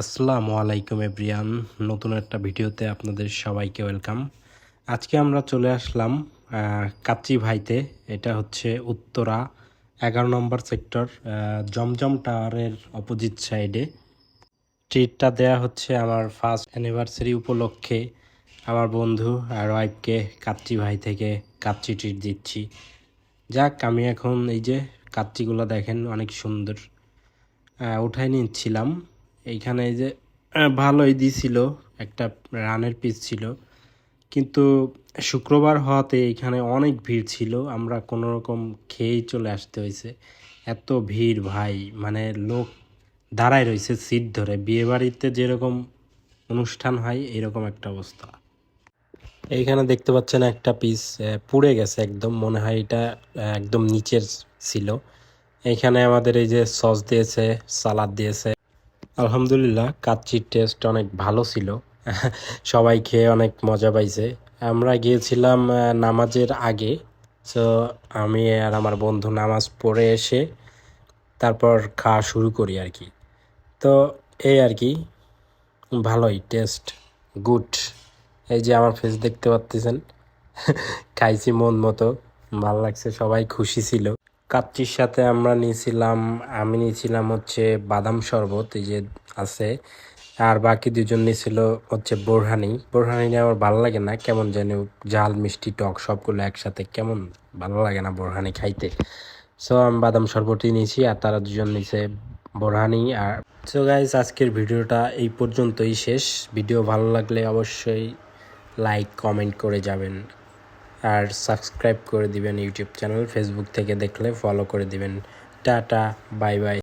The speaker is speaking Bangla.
আসসালামু আলাইকুম এভরিয়ান, নতুন একটা ভিডিওতে আপনাদের সবাইকে ওয়েলকাম। আজকে আমরা চলে আসলাম কাচ্চি ভাইতে। এটা হচ্ছে উত্তরা, এগারো নম্বর সেক্টর জমজম টাওয়ারের অপোজিট সাইডে ট্রিটটা দেয়া হচ্ছে আমার ফার্স্ট অ্যানিভার্সারি উপলক্ষে। আমার বন্ধু আর ওয়াইফকে কাচ্চি ভাই থেকে কাচ্চি ট্রিট দিচ্ছি। যাক, আমি এখন এই যে কাচ্চিগুলো দেখেন, অনেক সুন্দর। উঠাই নিচ্ছিলাম। এইখানে এই যে ভালোই দিছিল, একটা রানের পিস ছিল। কিন্তু শুক্রবার হওয়াতে এখানে অনেক ভিড় ছিল, আমরা কোনো রকম খেয়েই চলে আসতে হয়েছে। এত ভিড় ভাই মানে লোক দাঁড়ায় রয়েছে সিট ধরে। বিয়ে বাড়িতে যেরকম অনুষ্ঠান হয়, এরকম একটা অবস্থা। এইখানে দেখতে পাচ্ছেন একটা পিস পুড়ে গেছে একদম, মনে হয় এটা একদম নিচের ছিল। এইখানে আমাদের এই যে সস দিয়েছে, সালাদ দিয়েছে আলহামদুলিল্লাহ, কাচ্চির টেস্ট অনেক ভালো ছিল। সবাই খেয়ে অনেক মজা পাইছে। আমরা গিয়েছিলাম নামাজের আগে। তো আমি আর আমার বন্ধু নামাজ পড়ে এসে তারপর খাওয়া শুরু করি আর কি। তো, এই আর কি, ভালোই টেস্ট গুড এই যে আমার ফেস দেখতে পাচ্ছেন খাইছি মন মতো, ভালো লাগছে, সবাই খুশি ছিল। কাচ্চির সাথে আমরা নিয়েছিলাম, আমি নিয়েছিলাম হচ্ছে বাদাম শরবত, এই যে আছে। আর বাকি দুজন নিয়েছিল হচ্ছে বোরহানি। বোরহানি আমার ভালো লাগে না, কেমন যেন ঝাল মিষ্টি, টক সবগুলো একসাথে কেমন ভালো লাগে না বোরহানি খাইতে। সো আমি বাদাম শরবতই নিয়েছি আর তারা দুজন নিয়েছে বোরহানি আর সো গাইজ আজকের ভিডিওটা এই পর্যন্তই শেষ। ভিডিও ভালো লাগলে অবশ্যই লাইক কমেন্ট করে যাবেন। আর সাবস্ক্রাইব করে দিবেন ইউটিউব চ্যানেল ফেসবুক থেকে দেখলে ফলো করে দিবেন। Tata, bye bye.